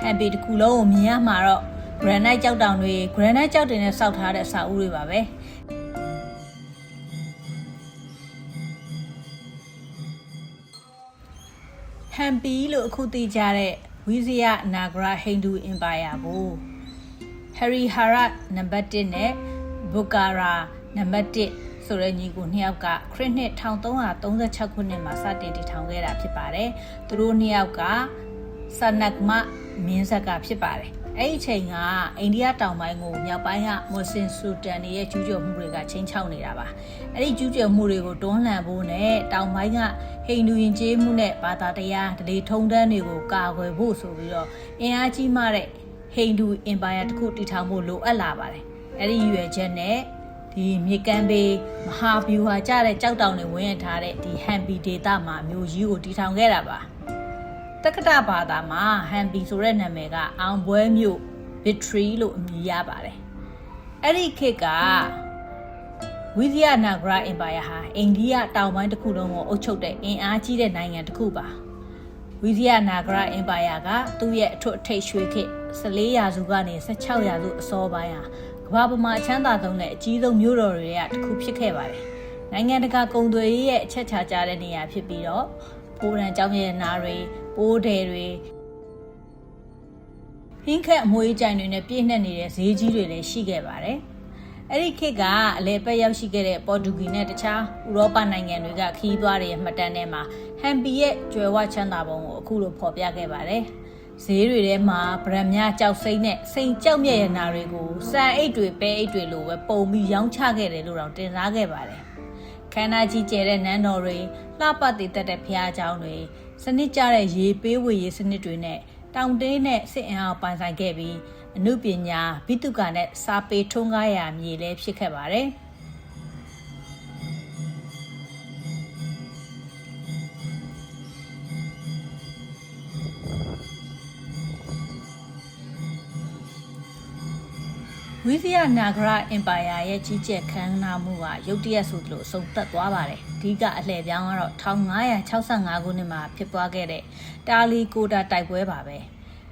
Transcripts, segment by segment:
ဟန်ပီတစ်ခုလုံးကိုမြင်ရမှာတော့ granite ကြောက်တောင်တွေ granite ကြောက်တွေနဲ့စောက်ထားတဲ့အစာအုပ်တွေပါပဲဟန်ပီလို့အခုသိကြတဲ့ဝိဇယနာဂရဟိန္ဒူအင်ပါယာကိုဟရီဟာရနံပါတ်1နဲ့ဘူကာရာနံပါတ်1ဆိုတဲ့ညီကိုနှစ်ယောက်ကခရစ်နှစ်1336ခုနှစ်မှာစတင်တည်ထောင်ခဲ့တာဖြစ်ပါတယ်။သူတို့နှစ်ယောက်ကဆနက်မ မင်းဆက်ကဖြစ်ပါတယ်။အဲ့ဒီအချိန်ကအိန္ဒိယတောင်ပိုင်းကိုမြောက်ပိုင်းကမွတ်စလင်ဆူတန်တွေရဲ့ကျူးကျော်မှုတွေကချင်းချောက်နေတာပါ။အဲ့ဒီကျူးကျော်မှုတွေကိုတွန်းလှန်ဖို့နဲ့တောင်ပိုင်းကဟိန္ဒူယဉ်ကျေးမှုနဲ့ဘာသာတရားဒလေထုံးတမ်းတွေကိုကာကွယ်ဖို့ဆိုပြီးတော့အင်အားကြီးမှတဲ့ဟိန္ဒူအင်ပါယာတစ်ခုတည်ထောင်ဖို့လိုအပ်လာပါတယ်။အဲ့ဒီရွယ်ချက်နဲ့ဒီမြေကမ်းဘေးမဟာဗျူဟာကျတဲ့ကြောက်တောင်တွေဝင်းရထားတဲ့ဒီဟန်ပီဒေတာမှာမြို့ကြီးကိုတည်ထောင်ခဲ့တာပါ။ တက္ကတာဘာသာမှာဟန်ပီဆိုတဲ့နာမည်ကအောင်ပွဲမြို့ Victory လို့အမည်ရပါတယ်။အဲ့ဒီခေတ်ကဝိဇယနာဂရအင်ပါယာဟာအိန္ဒိယတောင်ပိုင်းတစ်ခုလုံးကိုအုပ်ချုပ်တဲ့အင်အားကြီးတဲ့နိုင်ငံတစ်ခုပါ။ဝိဇယနာဂရအင်ပါယာကသူ့ရဲ့အထွတ်အထိပ်ရွှေခေတ်14ရာစုကနေ16ရာစုအစောပိုင်းဟာကမ္ဘာပေါ်မှာအချမ်းသာဆုံးနဲ့အကြီးဆုံးမြို့တော်တွေကတစ်ခုဖြစ်ခဲ့ပါတယ်။နိုင်ငံတကာကုန်သွယ်ရေးရဲ့အချက်ချာကျတဲ့နေရာဖြစ်ပြီးတော့ပိုးရန်ကြောင်းရဲ့နာတွေ ပိုးတယ်တွေဟင်းခက်အမွေးကြိုင်တွေနဲ့ပြည့်နှက်နေတဲ့ဈေးကြီးတွေလည်းရှိခဲ့ပါတယ်။အဲ့ဒီခေတ်ကအလဲပက်ရောက်ရှိခဲ့တဲ့ပေါ်တူဂီနဲ့တခြားဥရောပနိုင်ငံတွေကခီးသွားတွေမှတ်တမ်းထဲမှာဟမ်ပီရဲ့ကျွယ်ဝချမ်းသာပုံကိုအခုလိုဖော်ပြခဲ့ပါတယ်။ဈေးတွေထဲမှာဗရမ်မြကြောက်စိမ့်နဲ့စိန်ကြောက်မြရနာတွေကိုစံအိတ်တွေပဲအိတ်တွေလိုပဲပုံပြီးရောင်းချခဲ့တယ်လို့တော့တင်စားခဲ့ပါတယ်။ခန္ဓာကြီးကျယ်တဲ့နန်းတော်တွေလှပတည်တတ်တဲ့ဘုရားကျောင်းတွေ စနစ်ကျတဲ့ရေပေးဝေရေးစနစ်တွေနဲ့တောင်တင်းနဲ့စစ်အင်အားပိုင်ဆိုင်ခဲ့ပြီးအမှုပညာဘိတုကနဲ့စာပေထုံးကားရာမြေလည်းဖြစ်ခဲ့ပါတယ်။ ဝိဇယနာဂရအင်ပါယာရဲ့ကြီးကျယ်ခမ်းနားမှုကရုတ်တရက်ဆိုသလိုအဆုံးသတ်သွားပါတယ်။အဓိကအလှည့်ပြောင်းကတော့1565ခုနှစ်မှာဖြစ်ပွားခဲ့တဲ့တာလီကိုတာတိုက်ပွဲပါပဲ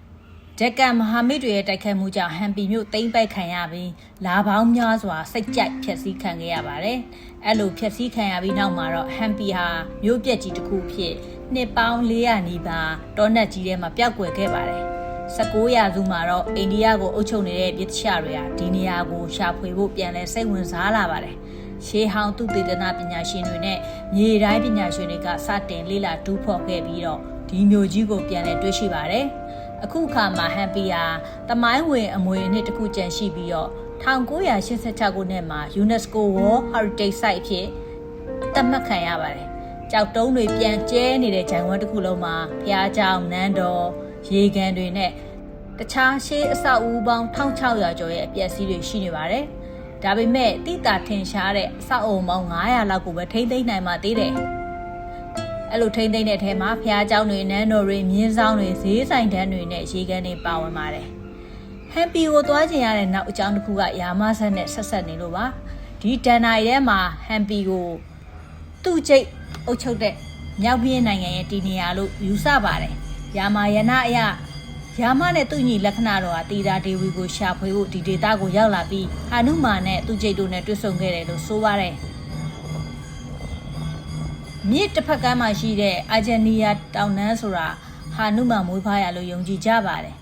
။ဒက်ကန်မဟာမိတ်တွေရဲ့တိုက်ခိုက်မှုကြောင့်ဟန်ပီမြို့သိမ်းပိုက်ခံရပြီးလာပေါင်းများစွာစိတ်ကြိုက်ဖျက်ဆီးခံခဲ့ရပါတယ်။အဲ့လိုဖျက်ဆီးခံရပြီးနောက်မှာတော့ဟန်ပီဟာမြို့ပြက်ကြီးတစ်ခုဖြစ်နှစ်ပေါင်း400နီးပါးတောနက်ကြီးထဲမှာပျောက်ကွယ်ခဲ့ပါတယ်။ 19ရာစုမှာတော့အိန္ဒိယကိုအုပ်ချုပ်နေတဲ့ပြည်သူတွေဟာဒီနေရာကိုရှာဖွေဖို့ပြန်လည်စိတ်ဝင်စားလာပါတယ်။ရှေးဟောင်းသူတေသနပညာရှင်တွေနဲ့မြေတိုင်းပညာရှင်တွေကစတင်လေ့လာတူးဖော်ခဲ့ပြီးတော့ဒီမျိုးကြီးကိုပြန်လည်တွေ့ရှိပါတယ်။အခုအခါမှာဟမ်ပီယာတမိုင်းဝင်အမွေအနှစ်တစ်ခုကျန်ရှိပြီးတော့1986ခုနှစ်မှာ UNESCO World Heritage Site အဖြစ်သတ်မှတ်ခံရပါတယ်။ကြောက်တုံးတွေပြန်ကျဲနေတဲ့ဂျိုင်ဝမ်တစ်ခုလုံးမှာဖျားကြောင်နန်းတော် ရေကန်တွေနဲ့တခြားရှေးအဆောက်အဦပေါင်း1600ကျော်ရဲ့အပျက်စီးတွေရှိနေပါတယ်။ဒါပေမဲ့တိတာထင်ရှားတဲ့အဆောက်အုံပေါင်း900လောက်ကိုပဲထိမ့်သိမ်းနိုင်မှသေးတယ်။အဲ့လိုထိမ့်သိမ်းတဲ့အထဲမှာဖျားเจ้าတွေနန်းတော်တွေမြင်းဆောင်တွေဈေးဆိုင်တန်းတွေနဲ့ရေကန်တွေပါဝင်ပါတယ်။ဟန်ပီကိုသွားကျင်ရတဲ့နောက်အကြောင်းတစ်ခုကယာမဆက်နဲ့ဆက်ဆက်နေလို့ပါ။ဒီဒန်နာရဲမှာဟန်ပီကိုသူ့ကျိတ်အုပ်ချုပ်တဲ့မြောက်ပြင်းနိုင်ငံရဲ့တည်နေရာလို့ယူဆပါတယ်။ ယာမာယနာအယယာမနဲ့သူ့ညီလက္ခဏာတော်ဟာတီတာဒေဝီကိုရှာဖွေဖို့ဒီဒေတာကိုရောက်လာပြီးဟာနုမာနဲ့သူ့ကျိတ်တို့နဲ့တွေ့ဆုံခဲ့တယ်လို့ဆိုပါတယ်။မြစ်တစ်ဖက်ကမ်းမှာရှိတဲ့အာဂျန်နီယာတောင်နန်းဆိုတာဟာနုမာမွေးဖွားရလို့ယုံကြည်ကြပါတယ်